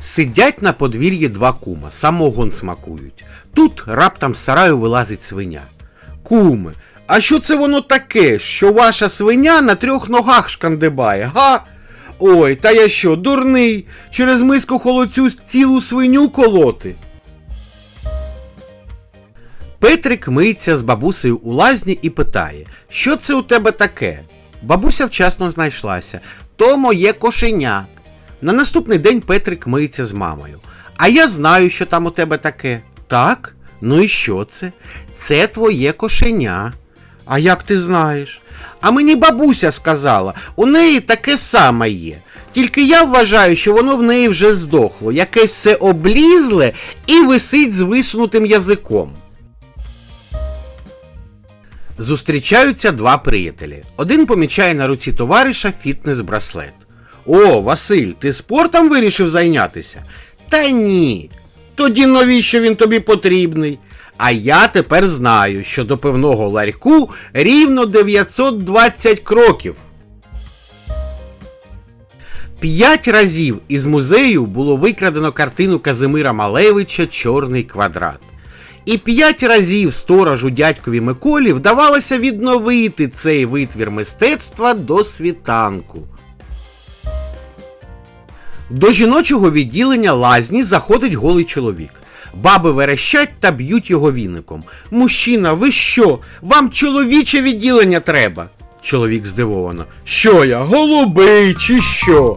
Сидять на подвір'ї два кума, самогон смакують. Тут раптом з сараю вилазить свиня. Куми, а що це воно таке, що ваша свиня на трьох ногах шкандибає, га? Ой, та я що, дурний, через миску холодцю цілу свиню колоти. Петрик миється з бабусею у лазні і питає, що це у тебе таке? Бабуся вчасно знайшлася. То моє кошеня. На наступний день Петрик миється з мамою. А я знаю, що там у тебе таке. Так? Ну і що це? Це твоє кошеня. А як ти знаєш? А мені бабуся сказала, у неї таке саме є. Тільки я вважаю, що воно в неї вже здохло, якесь все облізле і висить з висунутим язиком. Зустрічаються два приятелі. Один помічає на руці товариша фітнес-браслет. О, Василь, ти спортом вирішив зайнятися? Та ні. Тоді навіщо він тобі потрібний? А я тепер знаю, що до певного ларьку рівно 920 кроків. П'ять разів із музею було викрадено картину Казимира Малевича Чорний квадрат. І п'ять разів сторожу дядькові Миколі вдавалося відновити цей витвір мистецтва до світанку. До жіночого відділення лазні заходить голий чоловік. Баби верещать та б'ють його віником. Мужчина, ви що? Вам чоловіче відділення треба? Чоловік здивовано. Що я, голубий чи що?